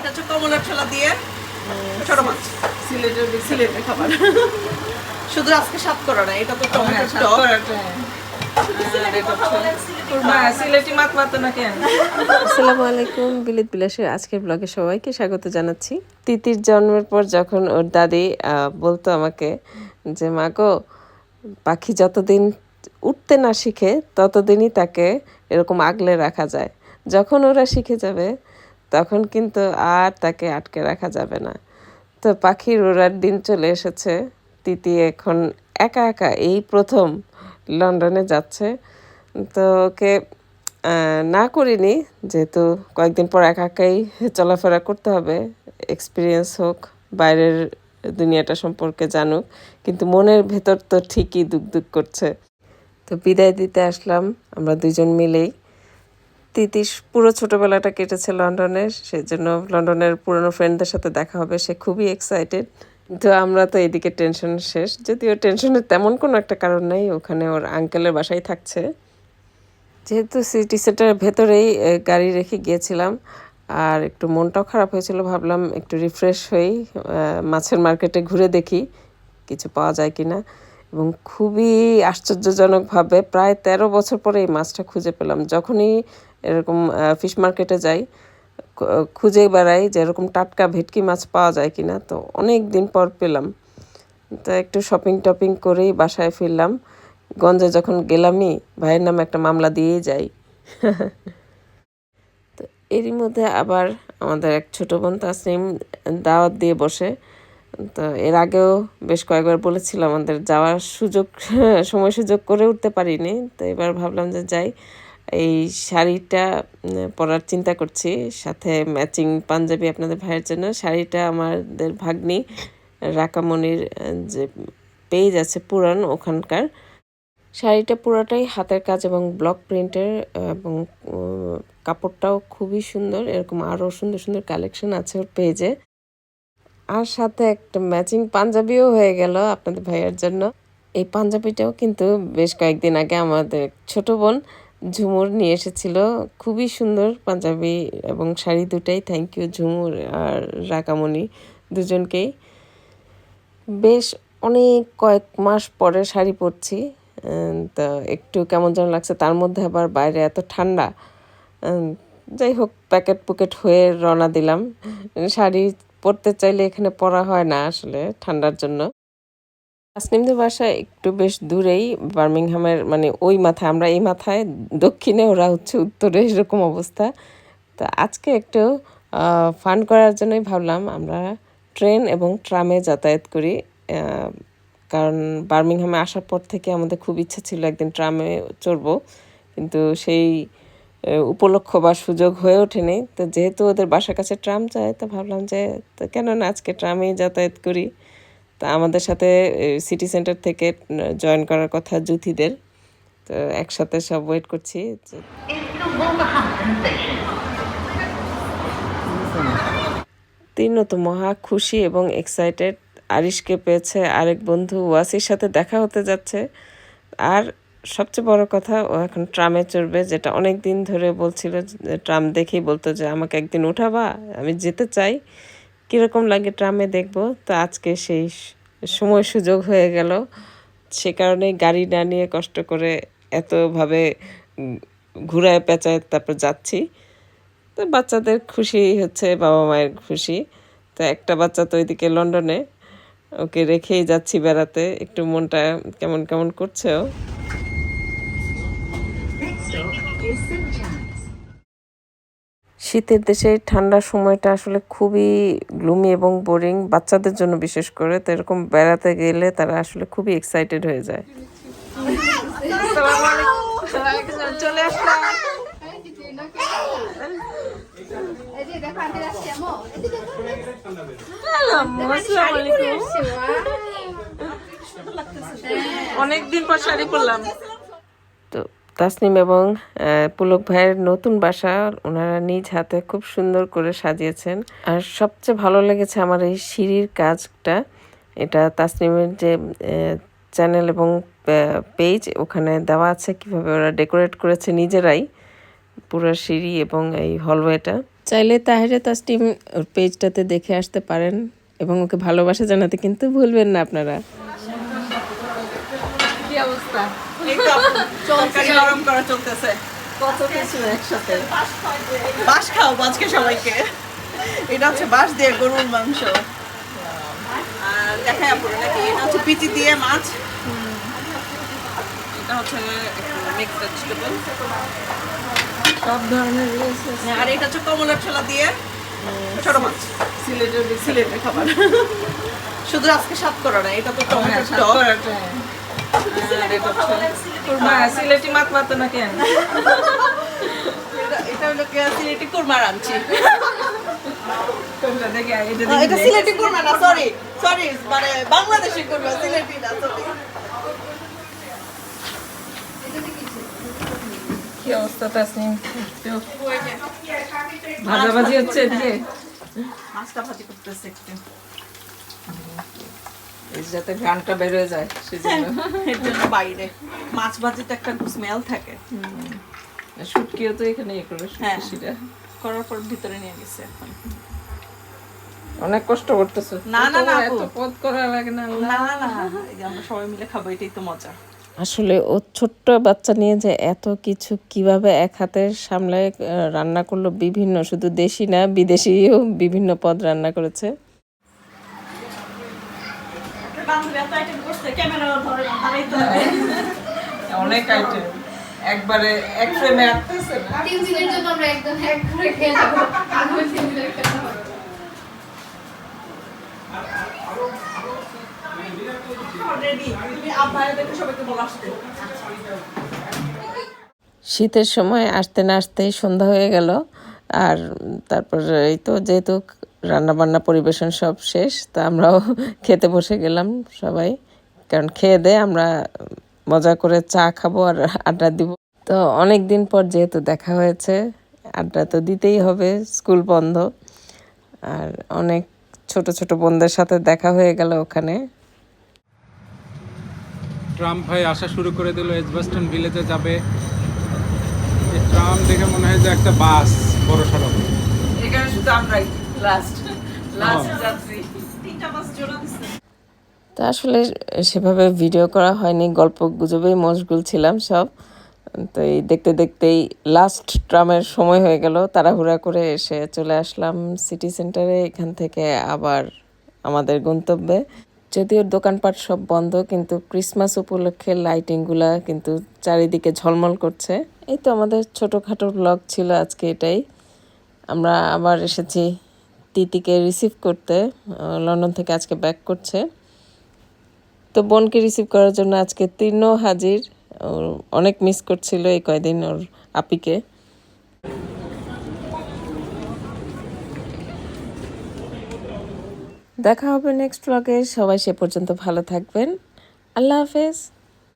এটা হচ্ছে কমলার ছোলা দিয়ে ছোট মাছ। সিলেটের সিলেটের খাবার। শুধু আজকে সাত করা না এটা তো টমেটো হ্যাঁ, টক। সিলেটি মাত মাতো না কেন? আসসালামু আলাইকুম বিলিত বিলাসের আজকের ব্লগে সবাইকে স্বাগত জানাচ্ছি। তিতির জন্মের পর যখন ওর দাদি আহ, বলতো আমাকে যে মা গো পাখি যতদিন উঠতে না শিখে ততদিনই তাকে এরকম আগলে রাখা যায়। যখন ওরা শিখে যাবে তখন কিন্তু আর তাকে আটকে রাখা যাবে না। তো পাখির ওড়ার দিন চলে এসেছে। তিতি এখন একা একা এই প্রথম লন্ডনে যাচ্ছে। তো ওকে না করিনি, যেহেতু কয়েকদিন পর একা একাই চলাফেরা করতে হবে। এক্সপিরিয়েন্স হোক, বাইরের দুনিয়াটা সম্পর্কে জানুক, কিন্তু মনের ভেতর তো ঠিকই দুক দুক করছে। তো বিদায় দিতে আসলাম, আমরা দুজন মিলেই। তিতিশ পুরো ছোটবেলাটা কেটেছে লন্ডনে সেজন্য লন্ডনের পুরনো ফ্রেন্ডদের সাথে দেখা হবে সে খুবই এক্সাইটেড তো আমরা তো এদিকে টেনশন শেষ যদিও টেনশনের তেমন কোনো একটা কারণ নেই ওখানে ওর আঙ্কেলের বাসায় থাকছে। যেহেতু সিটি সেন্টারের ভেতরেই গাড়ি রেখে গিয়েছিলাম আর একটু মনটাও খারাপ হয়েছিল ভাবলাম একটু রিফ্রেশ আহ, মাছের মার্কেটে ঘুরে দেখি কিছু পাওয়া যায় কি না এবং খুবই আশ্চর্যজনকভাবে প্রায় তেরো বছর পরে এই মাছটা খুঁজে পেলাম। যখনই এরকম ফিশ মার্কেটে যাই খুঁজে বেড়াই যে এরকম টাটকা ভেটকি মাছ পাওয়া যায় কিনা। তো অনেক দিন পর পেলাম। তো একটু শপিং টপিং করেই বাসায় ফিরলাম। গঞ্জে যখন গেলামই, ভাইয়ের নামে একটা মামলা দিয়েই যাই। তো এরই মধ্যে আবার আমাদের এক ছোট বোন তাসনিম দাওয়াত দিয়ে বসে। তো এর আগেও বেশ কয়েকবার বলেছিলাম আমাদের যাওয়ার সুযোগ, সময় সুযোগ করে উঠতে পারিনি। তো এবার ভাবলাম যে যাই এই শাড়িটা পরার চিন্তা করছি। সাথে ম্যাচিং পাঞ্জাবি আপনাদের ভাইয়ের জন্য। শাড়িটা আমাদের ভাগ্নি রাকামণির যে পেজ আছে পুরান ওখানকার, শাড়িটা পুরোটাই হাতের কাজ এবং ব্লক প্রিন্টের এবং কাপড়টাও খুবই সুন্দর। এরকম আরও সুন্দর সুন্দর কালেকশন আছে ওর পেজে আর সাথে একটা ম্যাচিং পাঞ্জাবিও হয়ে গেল আপনাদের ভাইয়ের জন্য। এই পাঞ্জাবিটাও কিন্তু বেশ কয়েকদিন আগে আমাদের ছোট বোন ঝুমুর নিয়ে এসেছিল। খুবই সুন্দর পাঞ্জাবি এবং শাড়ি দুটাই। থ্যাংক ইউ ঝুমুর আর রাকামণি দুজনকেই। বেশ অনেক কয়েক মাস পরে শাড়ি পরছি। তো একটু কেমন যেন লাগছে। তার মধ্যে আবার বাইরে এত ঠান্ডা। যাই হোক, প্যাকেট পুকেট হয়ে রওনা দিলাম। শাড়ি পরতে চাইলে এখানে পরা হয় না আসলে ঠান্ডার জন্য। আসনিমদের বাসা একটু বেশ দূরেই, বার্মিংহামের মানে ওই মাথায়, আমরা এই মাথায়, দক্ষিণে ওরা হচ্ছে উত্তরে, এরকম অবস্থা। তো আজকে একটু ফান করার জন্যই ভাবলাম, আমরা ট্রেন এবং ট্রামে যাতায়াত করি কারণ বার্মিংহামে আসার পর থেকে আমাদের খুব ইচ্ছা ছিল একদিন ট্রামে চড়বো, কিন্তু সেই উপলক্ষ বা সুযোগ হয়ে ওঠেনি। তো যেহেতু ওদের বাসার কাছে ট্রাম যায়, তো ভাবলাম যে, তো কেন না আজকে ট্রামেই যাতায়াত করি। তা আমাদের সাথে সিটি সেন্টার থেকে জয়েন করার কথা জুথিদের তো একসাথে সব ওয়েট করছি। যে- তিনও তো মহা খুশি এবং এক্সাইটেড আরিশকে পেয়েছে আরেক বন্ধু ওয়াসির সাথে দেখা হতে যাচ্ছে। আর সবচেয়ে বড় কথা ও এখন ট্রামে চড়বে যেটা অনেক দিন ধরে বলছিল ট্রাম দেখেই বলতো যে আমাকে একদিন উঠাবা আমি যেতে চাই। কীরকম লাগে ট্রামে দেখব? তো আজকে সেই সময় সুযোগ হয়ে গেল। সে কারণে গাড়ি না নিয়ে কষ্ট করে এতভাবে ঘুরায় পেঁচায় তারপর যাচ্ছি। তো বাচ্চাদের খুশি হচ্ছে, বাবা মায়ের খুশি। তো একটা বাচ্চা তো ওইদিকে লন্ডনে, ওকে রেখেই যাচ্ছি বেড়াতে। একটু মনটা কেমন কেমন করছেও শীতের দেশে ঠান্ডার সময়টা আসলে খুবই গ্লুমি এবং বোরিং বাচ্চাদের জন্য বিশেষ করে। তো এরকম বেড়াতে গেলে তারা আসলে খুবই এক্সাইটেড হয়ে যায়। চলে আসলাম অনেকদিন পর শাড়ি পরলাম। তাসনিম এবং পুলক ভাইয়ের নতুন বাসা ওনারা নিজ হাতে খুব সুন্দর করে সাজিয়েছেন। আর সবচেয়ে ভালো লেগেছে আমার এই সিঁড়ির কাজটা। এটা তাসনিমের যে চ্যানেল এবং পেজ ওখানে দেওয়া আছে কীভাবে ওরা ডেকোরেট করেছে নিজেরাই। পুরো সিঁড়ি এবং এই হলওয়েটা চাইলে তাহেরে তাসটিম ওর পেজটাতে দেখে আসতে পারেন এবং ওকে ভালোবাসা জানাতে কিন্তু ভুলবেন না আপনারা। কি অবস্থা? গরম করা চলতেছে। কত কিছু একসাথে। বাস খাও আজকে সবাইকে। এটা হচ্ছে বাস দিয়ে গরুর মাংস। আর দেখাই আপুরে নাকি এটা হচ্ছে পিচি দিয়ে মাছ। এটা হচ্ছে মিক্স ভেজিটেবল সব ধরনের আর এটা হচ্ছে কমলার ছোলা দিয়ে ছোট মাছ। সিলেটের সিলেটের খাবার। শুধু আজকে সাত করা না এটা তো টমেটোর কুরমা সিলেটি মাত মাতো না কেন এটা- হলো কি সিলেটি কুরমা রাঁধছি। কোনটা এটা না, সিলেটি কুরমা না সরি সরি মানে বাংলাদেশি কুরমা সিলেটি না সরি কি অবস্থা তাসনিম? ভাজাভাজি হচ্ছে এদিকে? মাছটা ভাজি করতেছে একটু। যাতে ঘ্রাণটা বের হয়ে যায় সেজন্য। এর জন্য বাইরে। মাছ ভাজিতে একটা স্মেল থাকে। শুটকিও তো এখানে ইয়ে করবে হ্যাঁ। শুটকিটা। করার পর ভিতরে নিয়ে গেছে এখন। অনেক কষ্ট করতেছো। না, না, না, এত পদ করা লাগে না না না আমরা সবাই মিলে খাব এটাই তো মজা। আসলে ও ছোট্ট বাচ্চা নিয়ে যে এত কিছু কীভাবে এক হাতে সামলায় রান্না করল বিভিন্ন শুধু দেশি না বিদেশিও বিভিন্ন পদ রান্না করেছে। বান্ধবী এত আইটেম করছে ক্যামেরা ধরে না দাঁড়াই তো অনেক আইটেম একবারে এক ফ্রেমে আটতেছে না তিন দিনের জন্য আমরা একদম এক করে খেয়ে যাব আগামী তিন দিনের খেতে হবে রেডি তুমি আব্বাইদেরকে সবাইকে বলে আসতে। শীতের সময় আসতে না আসতেই সন্ধ্যা হয়ে গেল। আর তারপর এই তো যেহেতু রান্না বান্না পরিবেশন সব শেষ তা আমরাও খেতে বসে গেলাম সবাই। কারণ খেয়ে দিয়ে আমরা মজা করে চা খাব আর আড্ডা দিব। তো অনেক দিন পর যেহেতু দেখা হয়েছে আড্ডা তো দিতেই হবে স্কুল বন্ধ। আর অনেক ছোট ছোট বোনদের সাথে দেখা হয়ে গেল ওখানে। ট্রাম ভাই আসা শুরু করে দিল এজবাস্টন ভিলেজে যাবে। এই ট্রাম দেখে মনে হয় যে একটা বাস বড় সড়ক এখানে শুধু আমরাই। Last last. তিনটা মাছ জোড়া দিচ্ছে তো আসলে সেভাবে ভিডিও করা হয়নি গল্প গুজবেই মশগুল ছিলাম সব। তো এই দেখতে দেখতেই লাস্ট ট্রামের সময় হয়ে গেল তাড়াহুড়া করে এসে চলে আসলাম সিটি সেন্টারে এখান থেকে আবার আমাদের গন্তব্যে। যদিও দোকানপাট সব বন্ধ কিন্তু ক্রিসমাস উপলক্ষে লাইটিংগুলা কিন্তু চারিদিকে ঝলমল করছে। এই তো আমাদের ছোটোখাটো ব্লগ ছিল আজকে এটাই। আমরা আবার এসেছি তিতিকে রিসিভ করতে লন্ডন থেকে আজকে ব্যাক করছে। তো বোনকে রিসিভ করার জন্য আজকে তিনও হাজির অনেক মিস করছিল এই কয়দিন ওর আপিকে। দেখা হবে নেক্সট ব্লগে সবাই সে পর্যন্ত ভালো থাকবেন। আল্লাহ হাফেজ।